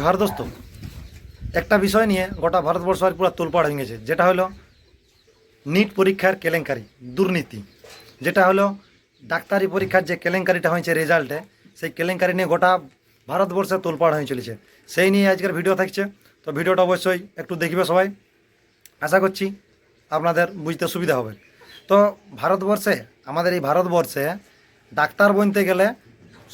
জোহার দোস্ত, একটা বিষয় নিয়ে গোটা ভারতবর্ষ আর পুরো তোলপাড় হয়ে যেটা হলো নিট পরীক্ষার কেলেঙ্কারি, দুর্নীতি। যেটা হলো ডাক্তারি পরীক্ষার যে কেলেঙ্কারিটা হয়েছে রেজাল্টে, সেই কেলেঙ্কারি নিয়ে গোটা ভারতবর্ষে তোলপাড় হয়ে চলেছে। সেই নিয়ে আজকের ভিডিও থাকছে, তো ভিডিওটা অবশ্যই একটু দেখবে সবাই। আশা করছি আপনাদের বুঝতে সুবিধা হবে। তো ভারতবর্ষে, আমাদের এই ভারতবর্ষে ডাক্তার বনতে গেলে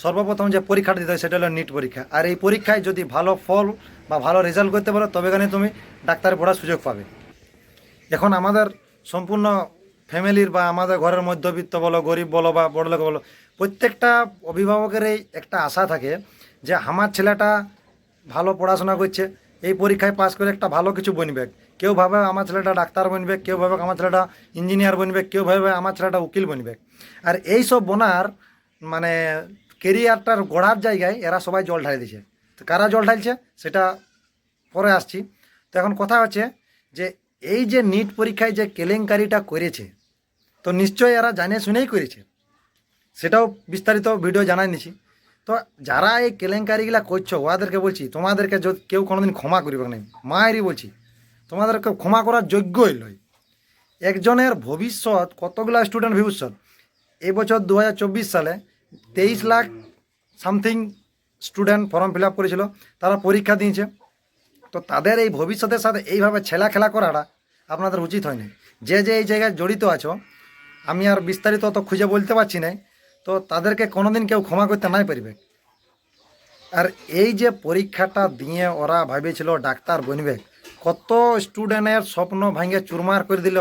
সর্বপ্রথম যে পরীক্ষাটা দিতে হয় সেটা হলো নিট পরীক্ষা। আর এই পরীক্ষায় যদি ভালো ফল বা ভালো রেজাল্ট করতে পারো, তবে এখানে তুমি ডাক্তার পড়ার সুযোগ পাবে। এখন আমাদের সম্পূর্ণ ফ্যামিলির বা আমাদের ঘরের মধ্যবিত্ত বলো, গরিব বলো বা বড়লোক বলো, প্রত্যেকটা অভিভাবকেরই একটা আশা থাকে যে আমার ছেলেটা ভালো পড়াশোনা করছে, এই পরীক্ষায় পাস করে একটা ভালো কিছু বনবে। কেউ ভাবে আমার ছেলেটা ডাক্তার বনবে, কেউ ভাবে আমার ছেলেটা ইঞ্জিনিয়ার বনবে, কেউ ভাবে আমার ছেলেটা উকিল বনবে। আর এই সব বনার মানে কেরিয়ারটার গড়ার জায়গায় এরা সবাই জল ঢালি দিছে তো কারা জল ঢালছে? সেটা পরে আসছি। তো এখন কথা হচ্ছে যে এই যে নিট পরীক্ষায় যে কেলেঙ্কারিটা করেছে, তো নিশ্চয়ই এরা জানে শুনেই করেছে। সেটাও বিস্তারিত ভিডিও জানাই নিছি। তো যারা এই কেলেঙ্কারিগুলা করছ, ওদেরকে বলছি, তোমাদেরকে কেউ কোনোদিন ক্ষমা করিবে না। মায়েরই বলছি, তোমাদেরকে ক্ষমা করার যোগ্যই লয় একজনের ভবিষ্যৎ, কতগুলা স্টুডেন্ট ভবিষ্যৎ? এবছর দু হাজার চব্বিশ সালে তেইশ lakh something student form fill up করেছিল, তারা পরীক্ষা দিয়েছে। তো তাদের এই ভবিষ্যতের সাথে এইভাবে ছেলা খেলা করাটা আপনাদের উচিত হয়নি। যে যে এই জায়গায় জড়িত আছো, আমি আর বিস্তারিত অত খুঁজে বলতে পারছি না তো তাদেরকে কোনোদিন কেউ ক্ষমা করতে নাই পারবে। আর এই যে পরীক্ষাটা দিয়ে ওরা ভাবেছিল ডাক্তার বনবে, কত স্টুডেন্টের স্বপ্ন ভাঙে চুরমার করে দিল।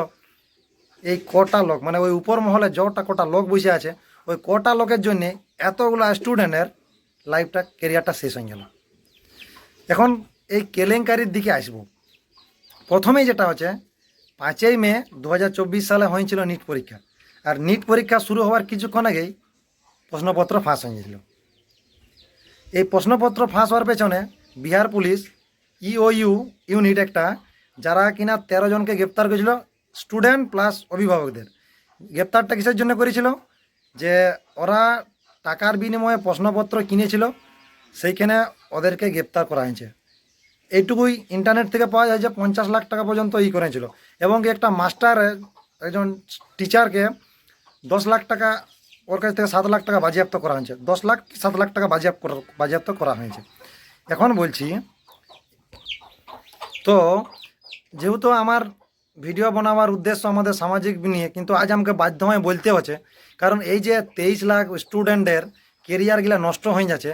এই কটা লোক মানে ওই উপর মহলে যটা কটা লোক বসে আছে ওই কটা লোকের জন্যে এতগুলো স্টুডেন্টের লাইফটা কেরিয়ারটা শেষ হয়ে গেল। এখন এই কেলেঙ্কারির দিকে আসব। প্রথমেই যেটা হচ্ছে, পাঁচই মে দু হাজার চব্বিশ সালে হয়েছিল নিট পরীক্ষা। আর নিট পরীক্ষা শুরু হওয়ার কিছুক্ষণ আগেই প্রশ্নপত্র ফাঁস হয়ে গেছিল। এই প্রশ্নপত্র ফাঁস হওয়ার পেছনে বিহার পুলিশ ইওইউ ইউনিট একটা, যারা কিনা তেরো জনকে গ্রেপ্তার করেছিল স্টুডেন্ট প্লাস অভিভাবকদের। গ্রেপ্তারটা কিসের জন্য করেছিল? যে ওরা টাকার বিনিময়ে প্রশ্নপত্র কিনেছিল, সেইখানে ওদেরকে গ্রেপ্তার করা হয়েছে। এইটুকুই ইন্টারনেট থেকে পাওয়া যায় যে পঞ্চাশ লাখ টাকা পর্যন্ত ই করেছিল। এবং একটা মাস্টার একজন টিচারকে দশ লাখ টাকা, ওর কাছ থেকে সাত লাখ টাকা বাজেয়াপ্ত করা হয়েছে। দশ লাখ কি সাত লাখ টাকা বাজেয়াপ্ত বাজেয়াপ্ত করা হয়েছে। এখন বলছি, তো যেহেতু আমার ভিডিও বানাবার উদ্দেশ্য আমাদের সামাজিক নিয়ে, কিন্তু আজ আমাকে বাধ্য হয়ে বলতে হচ্ছে, কারণ এই যে তেইশ লাখ স্টুডেন্টের কেরিয়ারগুলা নষ্ট হয়ে যাচ্ছে,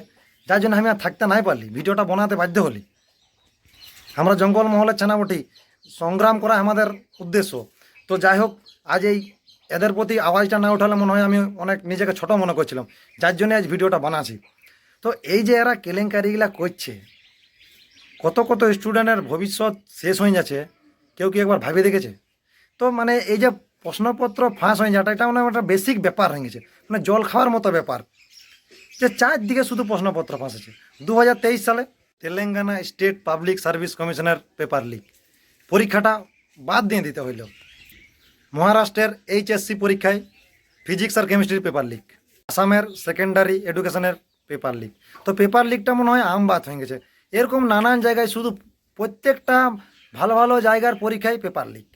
যার জন্য আমি আর থাকতে নাই পারলি, ভিডিওটা বানাতে বাধ্য হলি। আমরা জঙ্গল মহলের ছানাবটি সংগ্রাম করা আমাদের উদ্দেশ্য। তো যাই হোক, আজ এই এদের প্রতি আওয়াজটা না উঠালে মনে হয় আমি অনেক নিজেকে ছোট মনে করছিলাম, যার জন্য আজ ভিডিওটা বানাচ্ছি। তো এই যে এরা কেলেঙ্কারিগুলা করছে, কত কত স্টুডেন্টের ভবিষ্যৎ শেষ হয়ে যাচ্ছে কেউ কি একবার ভাবে দেখেছে? তো মানে এই যে প্রশ্নপত্র ফাঁস হয়ে যাওয়াটা, এটা মানে একটা বেসিক ব্যাপার হয়ে গেছে। মানে জল খাওয়ার মতো ব্যাপার। যে চারদিকে শুধু প্রশ্নপত্র ফাঁস আছে দু হাজার তেইশ সালে তেলেঙ্গানা স্টেট পাবলিক সার্ভিস কমিশনের পেপার লিক পরীক্ষাটা বাদ দিয়ে দিতে হইল। মহারাষ্ট্রের এইচএসসি পরীক্ষায় ফিজিক্স আর কেমিস্ট্রির পেপার লিক আসামের সেকেন্ডারি এডুকেশনের পেপার লিক তো পেপার লিকটা মনে হয় আম বাদ হয়ে গেছে। এরকম নানান জায়গায় শুধু প্রত্যেকটা ভালো ভালো জায়গার পরীক্ষায় পেপার লিক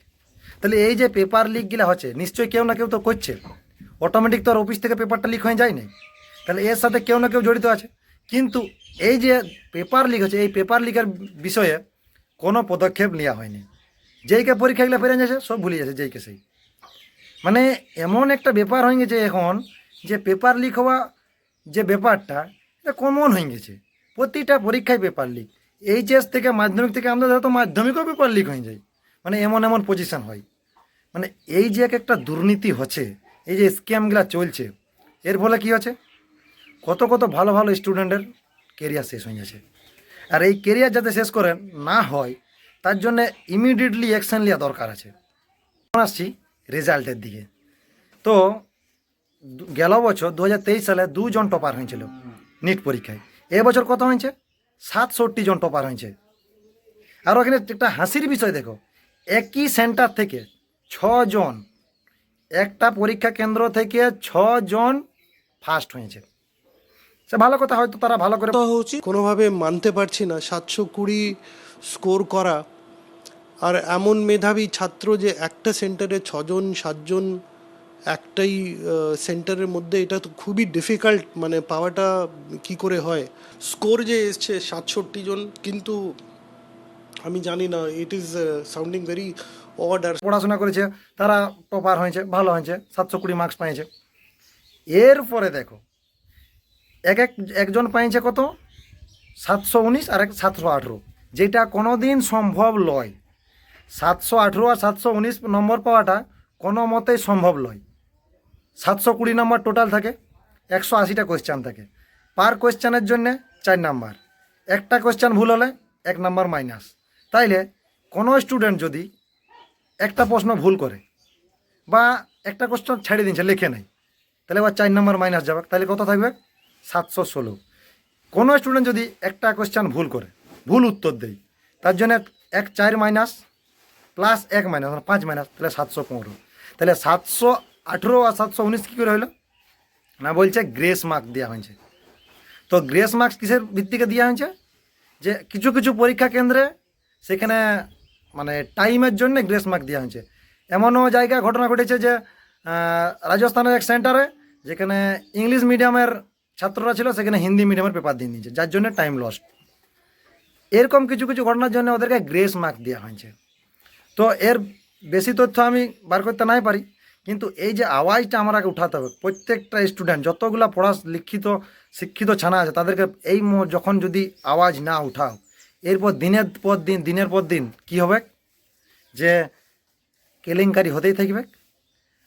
তাহলে এই যে পেপার লিকগুলো হচ্ছে, নিশ্চয়ই কেউ না কেউ তো করছে। অটোমেটিক তো আর অফিস থেকে পেপারটা লিক হয়ে যায় না তাহলে এর সাথে কেউ না কেউ জড়িত আছে। কিন্তু এই যে পেপার লিক হচ্ছে, এই পেপার লিকের বিষয়ে কোনো পদক্ষেপ নেওয়া হয়নি। যেইকে পরীক্ষাগুলো ফেরে যাচ্ছে, সব ভুলে যাচ্ছে যেইকে সেই। মানে এমন একটা ব্যাপার হয়ে গেছে এখন, যে পেপার লিক হওয়া যে ব্যাপারটা, এটা কমন হয়ে গেছে। প্রতিটা পরীক্ষায় পেপার লিক এইচএস থেকে মাধ্যমিক থেকে আমাদের তো মাধ্যমিকও পেপার লিক হয়ে যায় মানে এমন এমন পজিশন হয়। মানে এই যে এক একটা দুর্নীতি হচ্ছে, এই যে স্ক্যামগুলো চলছে, এর ফলে কি হচ্ছে? কত কত ভালো ভালো স্টুডেন্টের কেরিয়ার শেষ হয়ে যাচ্ছে আর এই কেরিয়ার যাতে শেষ করে না হয়, তার জন্য ইমিডিয়েটলি অ্যাকশন নেওয়া দরকার আছে। আসছি রেজাল্টের দিকে। তো গেল বছর দু হাজার তেইশ সালে দুজন টপার হয়েছিল নিট পরীক্ষায়। এবছর কত হয়েছে? সাতষট্টি জন টপার হয়েছে। আর ওখানে একটা হাসির বিষয় দেখো, একই সেন্টার থেকে ছজন, একটা পরীক্ষা কেন্দ্র থেকে ছজন ফার্স্ট হয়েছে। সে ভালো কথা, হয়তো তারা ভালো করে উচিত কোনোভাবে মানতে পারছি না, সাতশো কুড়ি স্কোর করা। আর এমন মেধাবী ছাত্র যে একটা সেন্টারে ছজন, সাতজন একটাই সেন্টারের মধ্যে এটা তো খুবই ডিফিকাল্ট মানে পাওয়াটা কি করে হয়? স্কোর যে এসছে সাতষট্টি জন, কিন্তু আমি জানি না it is sounding very odd আর পড়াশোনা করেছে, তারা টপার হয়েছে, ভালো হয়েছে, সাতশো কুড়ি মার্কস পেয়েছে এরপরে দেখো, এক এক, একজন পাইছে কত? সাতশো উনিশ আর এক সাতশো আঠেরো। যেটা কোনো দিন সম্ভব লয়। সাতশো আঠেরো আর সাতশো উনিশ নম্বর পাওয়াটা কোনো মতেই সম্ভব লয়। সাতশো কুড়ি নম্বর টোটাল থাকে, একশো আশিটা কোয়েশ্চান থাকে। পার কোয়েশ্চানের জন্যে চার নাম্বার। একটা কোয়েশ্চান ভুল হলে এক নাম্বার মাইনাস তাইলে কোনো স্টুডেন্ট যদি একটা প্রশ্ন ভুল করে বা একটা কোশ্চেন ছেড়ে দিচ্ছে লেখে নেই, তাহলে আবার চার নম্বর মাইনাস যাবে। তাহলে কত থাকবে? সাতশো ষোলো। কোনো স্টুডেন্ট যদি একটা কোশ্চেন ভুল করে, ভুল উত্তর দেয়, তার জন্য এক চার মাইনাস প্লাস এক মাইনাস পাঁচ মাইনাস তাহলে সাতশো পনেরো। তাহলে সাতশো আঠেরো আর সাতশো উনিশ কী করে হলো না, বলছে গ্রেস মার্ক দেওয়া হয়েছে। তো গ্রেস মার্কস কিসের ভিত্তিকে দেওয়া হয়েছে? যে কিছু কিছু পরীক্ষা কেন্দ্রে সেখানে মানে টাইমের জন্য গ্রেস মার্ক দেওয়া হয়েছে। এমনও জায়গায় ঘটনা ঘটেছে যে রাজস্থানের এক সেন্টারে যেখানে ইংলিশ মিডিয়ামের ছাত্ররা ছিল, সেখানে হিন্দি মিডিয়ামের পেপার দিয়ে দিয়েছে যার জন্য টাইম লস্ট এরকম কিছু কিছু ঘটনার জন্য ওদেরকে গ্রেস মার্ক দেওয়া হয়েছে। তো এর বেশি তথ্য আমি বার করতে নাই পারি। কিন্তু এই যে আওয়াজটা আমাকে উঠাতে হবে, প্রত্যেকটা স্টুডেন্ট যতগুলা পড়া লিখিত, শিক্ষিত ছানা আছে, তাদেরকে এই যখন যদি আওয়াজ না উঠাও, এরপর দিনের পর দিন, দিনের পর দিন কি হবে? যে কেলেঙ্কারি হতেই থাকবে।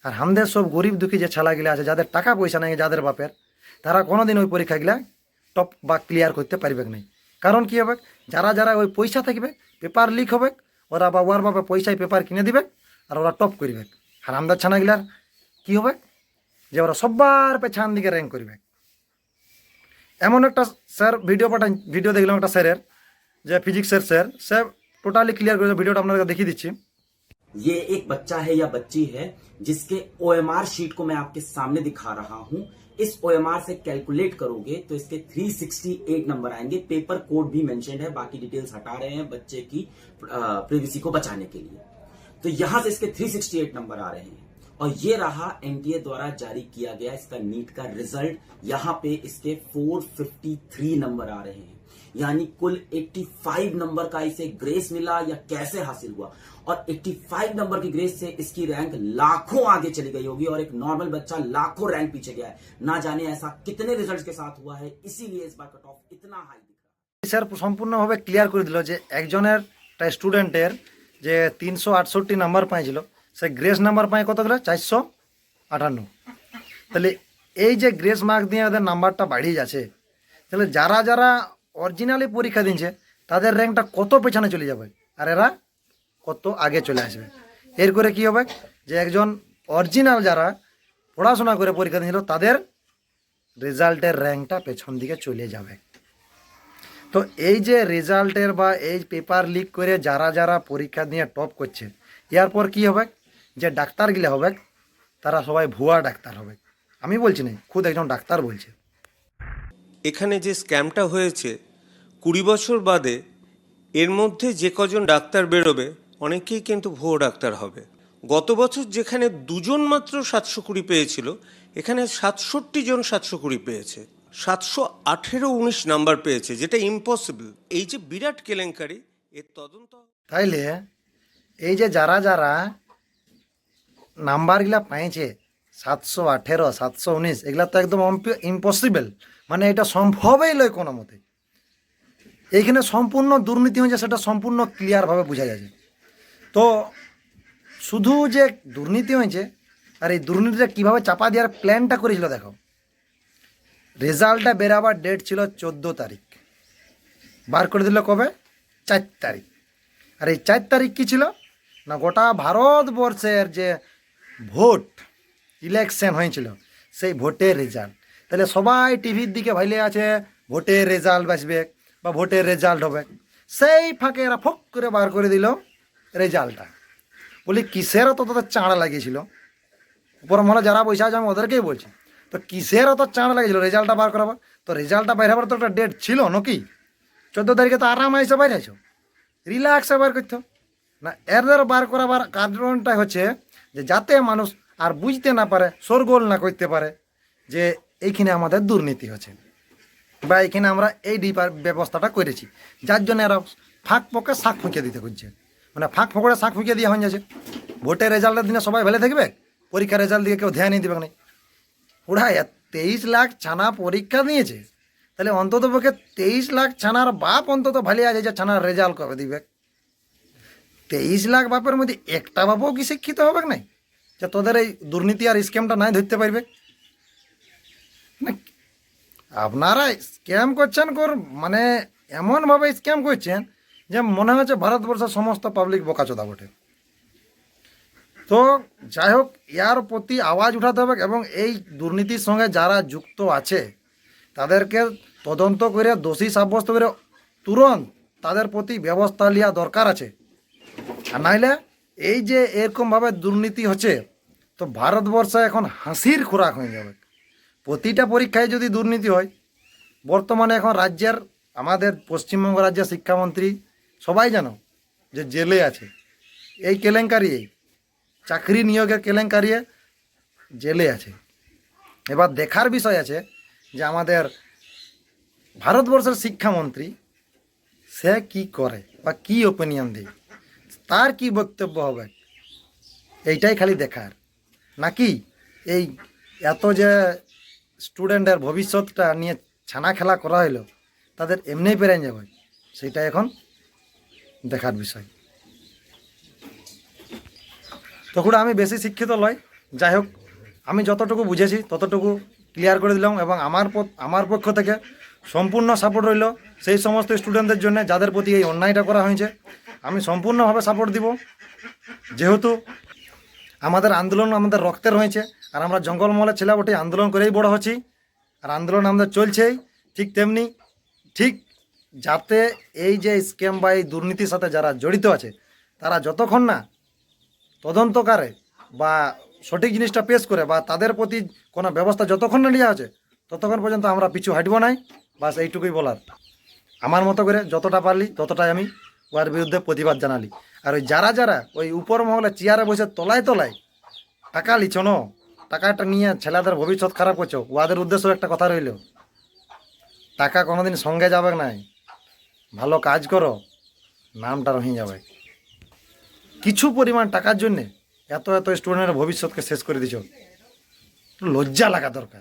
আর আমাদের সব গরিব দুঃখী যে ছালাগুলো আছে, যাদের টাকা পয়সা নেই, যাদের বাপের, তারা কোনোদিন ওই পরীক্ষাগুলা টপ বা ক্লিয়ার করতে পারবে না কারণ কি হবে? যারা যারা ওই পয়সা থাকবে পেপার লিক হবে, ওরা বা ওর বাবা পয়সায় পেপার কিনে দিবে, আর ওরা টপ করবে। আর আমাদের ছানাগুলার কি হবে যে ওরা সবার পেছান দিকে র্যাঙ্ক করবে এমন একটা স্যার ভিডিও পাঠান ভিডিও দেখলাম একটা স্যারের যে ফিজিক্সের স্যার স্যার টোটালি ক্লিয়ার করে ভিডিওটা আপনাদের দেখিয়ে দিচ্ছি ये एक बच्चा है या बच्ची है जिसके ओएमआर शीट को मैं आपके सामने दिखा रहा हूं इस ओएमआर से कैलकुलेट करोगे तो इसके 368 नंबर आएंगे पेपर कोड भी मेंशन है बाकी डिटेल्स हटा रहे हैं बच्चे की प्रिवेसी को बचाने के लिए तो यहां से इसके 368 नंबर आ रहे हैं और ये रहा एनटीए द्वारा जारी किया गया इसका नीट का रिजल्ट यहां पे इसके 453 नंबर आ रहे हैं यानी कुल 85 नंबर का इसे ग्रेस मिला या कैसे हासिल हुआ और 85 नंबर की ग्रेस से इसकी रैंक लाखों आगे चली गई होगी और एक नॉर्मल बच्चा लाखों रैंक पीछे गया है ना जाने ऐसा कितने रिजल्ट्स के साथ हुआ है इसीलिए इस बार कट ऑफ इतना हाई दिख रहा है স্যার সম্পূর্ণভাবে ক্লিয়ার করে দিল যে একজনের স্টুডেন্টের যে তিনশো আটষট্টি নাম্বার পাইছিল, সে গ্রেস নাম্বার পায় কত গেলে চারশো আটান্ন। তাহলে এই যে গ্রেস মার্ক দিয়ে ওদের নাম্বারটা বাড়িয়ে যাচ্ছে, তাহলে যারা যারা অরিজিনালি পরীক্ষা দিচ্ছে তাদের র্যাঙ্কটা কত পেছনে চলে যাবে? আর এরা কত আগে চলে আসবে? এর করে কি হবে? যে একজন অরিজিনাল যারা পড়াশোনা করে পরীক্ষা দিয়েছিল, তাদের রেজাল্টের র্যাঙ্কটা পেছন দিকে চলে যাবে। তো এই যে রেজাল্টের বা এই পেপার লিক করে যারা যারা পরীক্ষা নিয়ে টপ করছে, এরপর কি হবে? যে ডাক্তারগুলো হবে, তারা সবাই ভুয়া ডাক্তার হবে। আমি বলছি না, খুদ একজন ডাক্তার বলছে। এখানে যে স্ক্যামটা হয়েছে, কুড়ি বছর বাদে এর মধ্যে যে কজন ডাক্তার বেরোবে, অনেকেই কিন্তু ভুয়ো ডাক্তার হবে। গত বছর যেখানে দুজন মাত্র সাতশো কুড়ি পেয়েছিল, এখানে সাতষট্টি জন সাতশো কুড়ি পেয়েছে। সাতশো আঠেরো উনিশ নাম্বার পেয়েছে, যেটা ইম্পসিবল এই যে বিরাট কেলেঙ্কারি, এর তদন্ত তাইলে এই যে যারা যারা নাম্বারগুলা পাইছে, সাতশো আঠেরো, সাতশো উনিশ, এগুলা তো একদম ইম্পসিবল মানে এটা সম্ভবই লয় কোনো মতে। এইখানে সম্পূর্ণ দুর্নীতি হয়েছে, সেটা সম্পূর্ণ ক্লিয়ারভাবে বোঝা যাচ্ছে। তো শুধু যে দুর্নীতি হয়েছে, আর এই দুর্নীতিটা কীভাবে চাপা দেওয়ার প্ল্যানটা করেছিল, দেখো। রেজাল্টটা বেরাবার ডেট ছিল চোদ্দ তারিখ। বার করে দিল কবে? চার তারিখ। আর এই চার তারিখ কী ছিল? না, গোটা ভারতবর্ষের যে ভোট ইলেকশন হয়েছিল, সেই ভোটের রেজাল্ট তাহলে সবাই টিভির দিকে ভাইলে আছে, ভোটের রেজাল্ট বাঁচবে বা ভোটের রেজাল্ট হবে। সেই ফাঁকে এরা ফক করে বার করে দিল রেজাল্টটা। বলি, কিসের তো তাদের চাঁড়া লাগিয়েছিল? উপর মনে যারা বসে আছে, আমি ওদেরকেই বলছি। তো কিসের অত চাঁড় লাগছিল রেজাল্টটা বার করাবার? তো রেজাল্টটা বাইর হবার তো একটা ডেট ছিল নাকি? চোদ্দ তারিখে তো আরাম এসে বাইরে আছো রিল্যাক্সে বার করতো। না, এদের বার করাবার কারণটা হচ্ছে যে যাতে মানুষ আর বুঝতে না পারে, সরগোল না করতে পারে যে এইখানে আমাদের দুর্নীতি হচ্ছে বা এখানে আমরা এই ডিপার ব্যবস্থাটা করেছি। যার জন্য এরা ফাঁক পকে শাক ফুঁকে দিতে খুঁজছে মানে ফাঁক ফোঁকড়ে শাক ফুঁকে দিয়ে হয়ে যাচ্ছে। ভোটের রেজাল্টের দিনে সবাই ভালো থাকবে, পরীক্ষার রেজাল্ট দিয়ে কেউ ধ্যানই দিবে না। ওরা তেইশ লাখ ছানা পরীক্ষা নিয়েছে তাহলে অন্তত পক্ষে তেইশ লাখ ছানার বাপ অন্তত ভালো আছে যে ছানার রেজাল্ট কবে দিবে? তেইশ লাখ বাপের মধ্যে একটা বাপও কি শিক্ষিত হবে নাই? যে তোদের এই দুর্নীতি আর স্ক্যামটা নাই ধরতে পারবে? আপনারা স্ক্যাম করছেন কর মানে এমনভাবে স্ক্যাম করছেন যে মনে হচ্ছে ভারতবর্ষের সমস্ত পাবলিক বোকাচোদা বটে। তো যাই হোক ইয়ার প্রতি আওয়াজ উঠাতে হবে এবং এই দুর্নীতির সঙ্গে যারা যুক্ত আছে, তাদেরকে তদন্ত করে, দোষী সাব্যস্ত করে তুরন্ত তাদের প্রতি ব্যবস্থা নেওয়া দরকার আছে। আর নাইলে এই যে এরকমভাবে দুর্নীতি হচ্ছে, তো ভারতবর্ষে এখন হাসির খোরাক হয়ে যাবে। প্রতিটা পরীক্ষায় যদি দুর্নীতি হয়, বর্তমানে এখন রাজ্যের, আমাদের পশ্চিমবঙ্গ রাজ্যের শিক্ষামন্ত্রী সবাই জানো যে জেলে আছে। এই কেলেঙ্কারি এই। চাকরি নিয়োগের কেলেঙ্কারি জেলে আছে। এবার দেখার বিষয় আছে যে আমাদের ভারতবর্ষের শিক্ষামন্ত্রী, সে কি করে বা কি ওপিনিয়ন দেয়? তার কি বক্তব্য হবে? এইটাই খালি দেখার। নাকি এই এত যে স্টুডেন্টের ভবিষ্যৎটা নিয়ে ছানা খেলা করা হইল, তাদের এমনি পেরেন যাবে? সেটা এখন দেখার বিষয়। তখন আমি বেশি শিক্ষিত লয়। যাই হোক, আমি যতটুকু বুঝেছি, ততটুকু ক্লিয়ার করে দিলাম এবং আমার আমার পক্ষ থেকে সম্পূর্ণ সাপোর্ট রইল সেই সমস্ত স্টুডেন্টদের জন্য যাদের প্রতি এই অন্যায়টা করা হয়েছে। আমি সম্পূর্ণভাবে সাপোর্ট দিব। যেহেতু আমাদের আন্দোলন আমাদের রক্তের হয়েছে আর আমরা জঙ্গলমহলের ছেলে বটে আন্দোলন করেই বড় হচ্ছি আর আন্দোলন আমাদের চলছেই, ঠিক তেমনি, ঠিক যাতে এই যে স্ক্যাম বা এই দুর্নীতির সাথে যারা জড়িত আছে, তারা যতক্ষণ না তদন্তকারে বা সঠিক জিনিসটা পেশ করে বা তাদের প্রতি কোনো ব্যবস্থা যতক্ষণ না নেওয়া আছে, ততক্ষণ পর্যন্ত আমরা পিছু হাঁটবো নাই। বাস এইটুকুই বলার। আমার মতো করে যতটা পারলি, ততটাই আমি ওর বিরুদ্ধে প্রতিবাদ জানালি। আর ওই যারা যারা ওই উপর মহলে চেয়ারে বসে তলায় তলায় টাকা লিছ ন, টাকাটা নিয়ে ছেলেদের ভবিষ্যৎ খারাপ করছ ওদের উদ্দেশ্য একটা কথা রইল। টাকা কোনোদিন সঙ্গে যাবে নাই। ভালো কাজ করো, নামটা রহি যাবে। কিছু পরিমাণ টাকার জন্যে এত এত স্টুডেন্টের ভবিষ্যৎকে শেষ করে দিছ লজ্জা লাগা দরকার।